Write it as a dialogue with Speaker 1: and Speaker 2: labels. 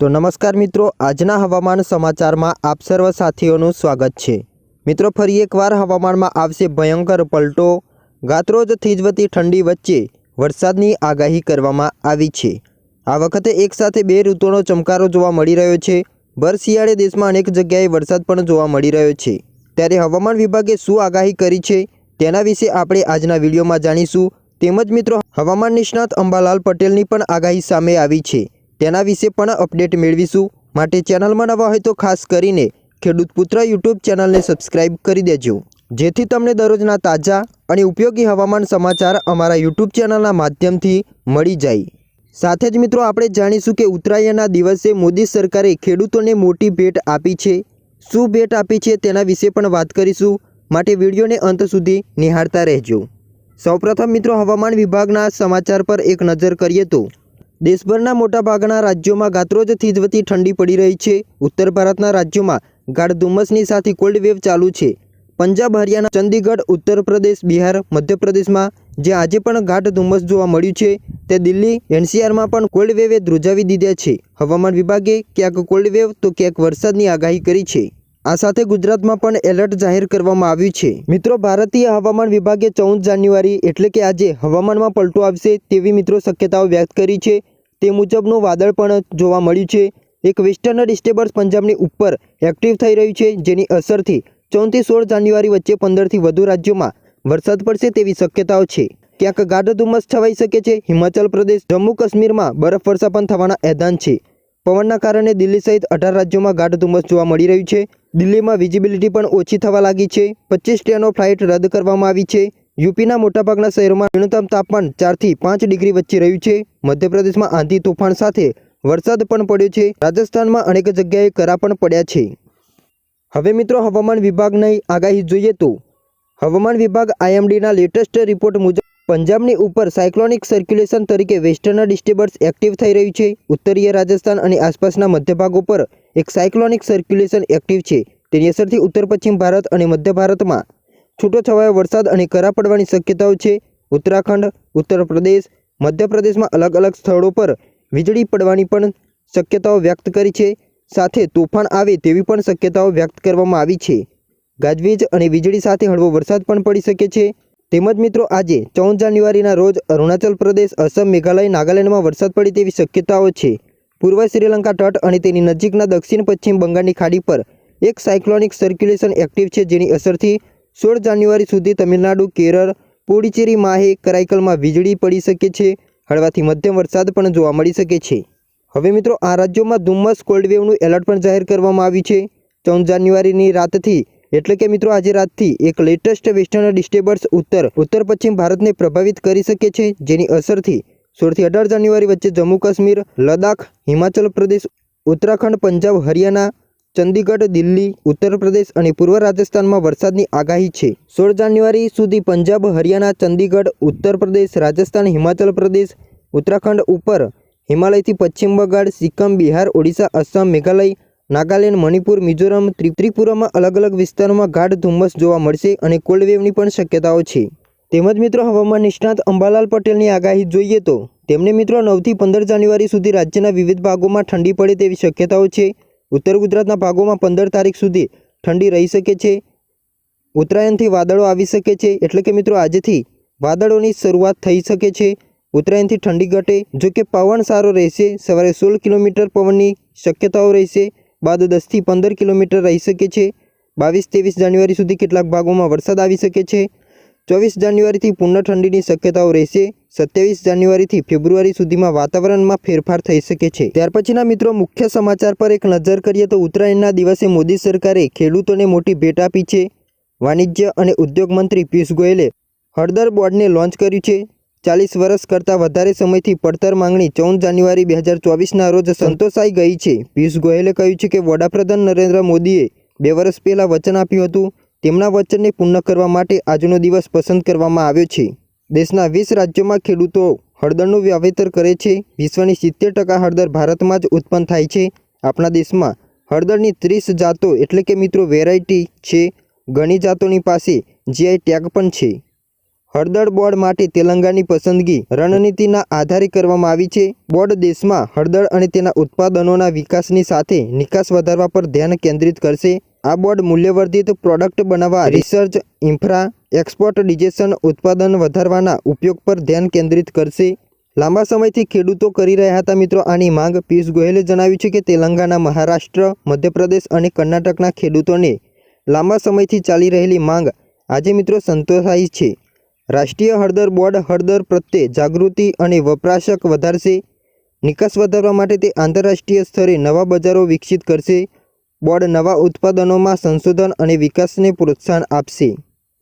Speaker 1: તો નમસ્કાર મિત્રો, આજના હવામાન સમાચારમાં આપ સર્વ સાથીઓનું સ્વાગત છે. મિત્રો, ફરી એકવાર હવામાનમાં આવશે ભયંકર પલટો. ગાત્રોજ થીજવતી ઠંડી વચ્ચે વરસાદની આગાહી કરવામાં આવી છે. આ વખતે એકસાથે બે ઋતુનો ચમકારો જોવા મળી રહ્યો છે. ભર શિયાળે દેશમાં અનેક જગ્યાએ વરસાદ પણ જોવા મળી રહ્યો છે. ત્યારે હવામાન વિભાગે શું આગાહી કરી છે તેના વિશે આપણે આજના વિડીયોમાં જાણીશું. તેમજ મિત્રો, હવામાન નિષ્ણાત અંબાલાલ પટેલની પણ આગાહી સામે આવી છે. તેના વિશે પણ અપડેટ મેળવીશું. માટે ચેનલમાં નવા હોય તો ખાસ કરીને ખેડૂત પુત્ર યુટ્યુબ ચેનલને સબસ્ક્રાઇબ કરી દેજો. જેથી તમને દરરોજના તાજા અને ઉપયોગી હવામાન સમાચાર અમારા યુટ્યુબ ચેનલના માધ્યમથી મળી જાય. સાથે જ મિત્રો, આપણે જાણીશું કે ઉત્તરાયણના દિવસે મોદી સરકારે ખેડૂતોને મોટી ભેટ આપી છે. શું ભેટ આપી છે તેના વિશે પણ વાત કરીશું. માટે વિડીયોને અંત સુધી નિહાળતા રહેજો. સૌપ્રથમ મિત્રો, હવામાન વિભાગના સમાચાર પર એક નજર કરીએ તો દેશભરના મોટાભાગના રાજ્યોમાં ગાત્રોજ થીજવતી ઠંડી પડી રહી છે. ઉત્તર ભારતના રાજ્યોમાં ગાઢ ધુમ્મસની સાથે કોલ્ડ વેવ ચાલુ છે. પંજાબ, હરિયાણા, ચંદીગઢ, ઉત્તર પ્રદેશ, બિહાર, મધ્યપ્રદેશમાં જ્યાં આજે પણ ગાઢ ધુમ્મસ જોવા મળ્યું છે, તે દિલ્હી, એનસીઆરમાં પણ કોલ્ડ વેવે ધ્રુજાવી દીધા છે. હવામાન વિભાગે ક્યાંક કોલ્ડ વેવ તો ક્યાંક વરસાદની આગાહી કરી છે. આ સાથે ગુજરાતમાં પણ એલર્ટ જાહેર કરવામાં આવ્યું છે. મિત્રો, ભારતીય હવામાન વિભાગે ચૌદ જાન્યુઆરી એટલે કે આજે હવામાનમાં પલટો આવશે તેવી મિત્રો શક્યતાઓ વ્યક્ત કરી છે. તે મુજબનું વાદળ પણ જોવા મળ્યું છે. એક વેસ્ટર્ન ડિસ્ટર્બન્સ પંજાબની ઉપર એક્ટિવ થઈ રહ્યું છે, જેની અસરથી ચૌદથી સોળ જાન્યુઆરી વચ્ચે પંદરથી વધુ રાજ્યોમાં વરસાદ પડશે તેવી શક્યતાઓ છે. ક્યાંક ગાઢ ધુમ્મસ છવાઈ શકે છે. હિમાચલ પ્રદેશ, જમ્મુ કાશ્મીરમાં બરફવર્ષા પણ થવાના એધાન છે. પવનના કારણે દિલ્હી સહિત અઢાર રાજ્યોમાં ગાઢ ધુમ્મસ જોવા મળી રહ્યું છે. દિલ્હીમાં વિઝિબિલિટી પણ ઓછી થવા લાગી છે. પચીસ ટ્રેનો ફ્લાઇટ રદ કરવામાં આવી છે. યુપીના મોટાભાગના શહેરોમાં ન્યૂનતમ તાપમાન ચારથી પાંચ ડિગ્રી વચ્ચે રહ્યું છે. મધ્યપ્રદેશમાં આંધી તોફાન સાથે વરસાદ પણ પડ્યો છે. રાજસ્થાનમાં અનેક જગ્યાએ કરા પણ પડ્યા છે. હવે મિત્રો હવામાન વિભાગની આગાહી જોઈએ તો હવામાન વિભાગ આઈએમડીના લેટેસ્ટ રિપોર્ટ મુજબ પંજાબની ઉપર સાયક્લોનિક સર્ક્યુલેશન તરીકે વેસ્ટર્ન ડિસ્ટર્બન્સ એક્ટિવ થઈ રહ્યું છે. ઉત્તરીય રાજસ્થાન અને આસપાસના મધ્ય ઉપર પર એક સાયક્લોનિક સર્ક્યુલેશન એક્ટિવ છે. તેની અસરથી ઉત્તર પશ્ચિમ ભારત અને મધ્ય ભારતમાં છૂટોછવાયો વરસાદ અને કરા પડવાની શક્યતાઓ છે. ઉત્તરાખંડ ઉત્તર પ્રદેશ મધ્યપ્રદેશમાં અલગ અલગ સ્થળો પર વીજળી પડવાની પણ શક્યતાઓ વ્યક્ત કરી છે. સાથે તોફાન આવે તેવી પણ શક્યતાઓ વ્યક્ત કરવામાં આવી છે. ગાજવીજ અને વીજળી સાથે હળવો વરસાદ પણ પડી શકે છે. તેમજ મિત્રો, આજે ચૌદ જાન્યુઆરીના રોજ અરુણાચલ પ્રદેશ, અસમ, મેઘાલય, નાગાલેન્ડમાં વરસાદ પડે તેવી શક્યતાઓ છે. પૂર્વ શ્રીલંકા તટ અને તેની નજીકના દક્ષિણ પશ્ચિમ બંગાળની ખાડી પર એક સાયક્લોનિક સર્ક્યુલેશન એક્ટિવ છે જેની અસરથી સોળ જાન્યુઆરી સુધી તમિલનાડુ, કેરળ, પુડુચેરી, માહે, કરાઈકલમાં વીજળી પડી શકે છે. હળવાથી મધ્યમ વરસાદ પણ જોવા મળી શકે છે. હવે મિત્રો, આ રાજ્યોમાં ધુમ્મસ કોલ્ડ વેવનું એલર્ટ પણ જાહેર કરવામાં આવ્યું છે. ચૌદ જાન્યુઆરીની રાતથી, એટલે કે મિત્રો આજે રાતથી, એક લેટેસ્ટ વેસ્ટર્ન ડિસ્ટર્બન્સ ઉત્તર ઉત્તર પશ્ચિમ ભારતને પ્રભાવિત કરી શકે છે, જેની અસરથી સોળથી અઢાર જાન્યુઆરી વચ્ચે જમ્મુ કાશ્મીર, લદ્દાખ, હિમાચલ પ્રદેશ, ઉત્તરાખંડ, પંજાબ, હરિયાણા ચંદીગઢ, દિલ્હી, ઉત્તર પ્રદેશ અને પૂર્વ રાજસ્થાનમાં વરસાદની આગાહી છે. સોળ જાન્યુઆરી સુધી પંજાબ, હરિયાણા, ચંદીગઢ, ઉત્તર પ્રદેશ, રાજસ્થાન, હિમાચલ પ્રદેશ, ઉત્તરાખંડ ઉપર હિમાલયથી પશ્ચિમ બંગાળ, સિક્કમ, બિહાર, ઓડિશા, આસામ, મેઘાલય, નાગાલેન્ડ, મણિપુર, મિઝોરમ, ત્રિ- ત્રિપુરામાં અલગ અલગ વિસ્તારોમાં ગાઢ ધુમ્મસ જોવા મળશે અને કોલ્ડ વેવની પણ શક્યતાઓ છે. તેમજ મિત્રો હવામાન નિષ્ણાત અંબાલાલ પટેલની આગાહી જોઈએ તો, તેમને મિત્રો નવથી પંદર જાન્યુઆરી સુધી રાજ્યના વિવિધ ભાગોમાં ઠંડી પડે તેવી શક્યતાઓ છે. ઉત્તર ગુજરાતના ભાગોમાં પંદર તારીખ સુધી ઠંડી રહી શકે છે. ઉત્તરાયણથી વાદળો આવી શકે છે. એટલે કે મિત્રો આજથી વાદળોની શરૂઆત થઈ શકે છે. ઉત્તરાયણથી ઠંડી ઘટે. જો કે પવન સારો રહેશે. સવારે સોળ કિલોમીટર પવનની શક્યતાઓ રહેશે. બાદ દસથી પંદર કિલોમીટર રહી શકે છે. બાવીસ ત્રેવીસ જાન્યુઆરી સુધી કેટલાક ભાગોમાં વરસાદ આવી શકે છે. ચોવીસ જાન્યુઆરીથી પૂર્ણ ઠંડીની શક્યતાઓ રહેશે. સત્યાવીસ જાન્યુઆરીથી ફેબ્રુઆરી સુધીમાં વાતાવરણમાં ફેરફાર થઈ શકે છે. ત્યાર પછીના મિત્રો, મુખ્ય સમાચાર પર એક નજર કરીએ તો ઉત્તરાયણના દિવસે મોદી સરકારે ખેડૂતોને મોટી ભેટ આપી છે. વાણિજ્ય અને ઉદ્યોગ મંત્રી પિયુષ ગોયલે હળદર બોર્ડને લોન્ચ કર્યું છે. ચાલીસ વર્ષ કરતાં વધારે સમયથી પડતર માંગણી ચૌદ જાન્યુઆરી બે હજાર ચોવીસના રોજ સંતોષાઈ ગઈ છે. પિયુષ ગોયલે કહ્યું છે કે વડાપ્રધાન નરેન્દ્ર મોદીએ બે વર્ષ પહેલાં વચન આપ્યું હતું. તેમના વચનને પૂર્ણ કરવા માટે આજનો દિવસ પસંદ કરવામાં આવ્યો છે. દેશના વીસ રાજ્યોમાં ખેડૂતો હળદરનું વાવેતર કરે છે. વિશ્વની સિત્તેર ટકા હળદર ભારતમાં જ ઉત્પન્ન થાય છે. આપણા દેશમાં હળદરની ત્રીસ જાતો એટલે કે મિત્રો વેરાયટી છે. ઘણી જાતોની પાસે જીઆઈ ટેગ પણ છે. હળદર બોર્ડ માટે તેલંગાની પસંદગી રણનીતિના આધારે કરવામાં આવી છે. બોર્ડ દેશમાં હળદર અને તેના ઉત્પાદનોના વિકાસની સાથે નિકાસ વધારવા પર ધ્યાન કેન્દ્રિત કરશે. આ બોર્ડ મૂલ્યવર્ધિત પ્રોડક્ટ બનાવવા, રિસર્ચ, ઇન્ફ્રા, એક્સપોર્ટ, ડિજેશન, ઉત્પાદન વધારવાના ઉપયોગ પર ધ્યાન કેન્દ્રિત કરશે. લાંબા સમયથી ખેડૂતો કરી રહ્યા હતા મિત્રો, આની માંગ પિયુષ ગોયલે જણાવ્યું છે કે તેલંગાણા મહારાષ્ટ્ર, મધ્યપ્રદેશ અને કર્ણાટકના ખેડૂતોને લાંબા સમયથી ચાલી રહેલી માંગ આજે મિત્રો સંતોષાઈ છે. રાષ્ટ્રીય હળદર બોર્ડ હળદર પ્રત્યે જાગૃતિ અને વપરાશક વધારશે. નિકાસ વધારવા માટે તે આંતરરાષ્ટ્રીય સ્તરે નવા બજારો વિકસિત કરશે. બોર્ડ નવા ઉત્પાદનોમાં સંશોધન અને વિકાસને પ્રોત્સાહન આપશે.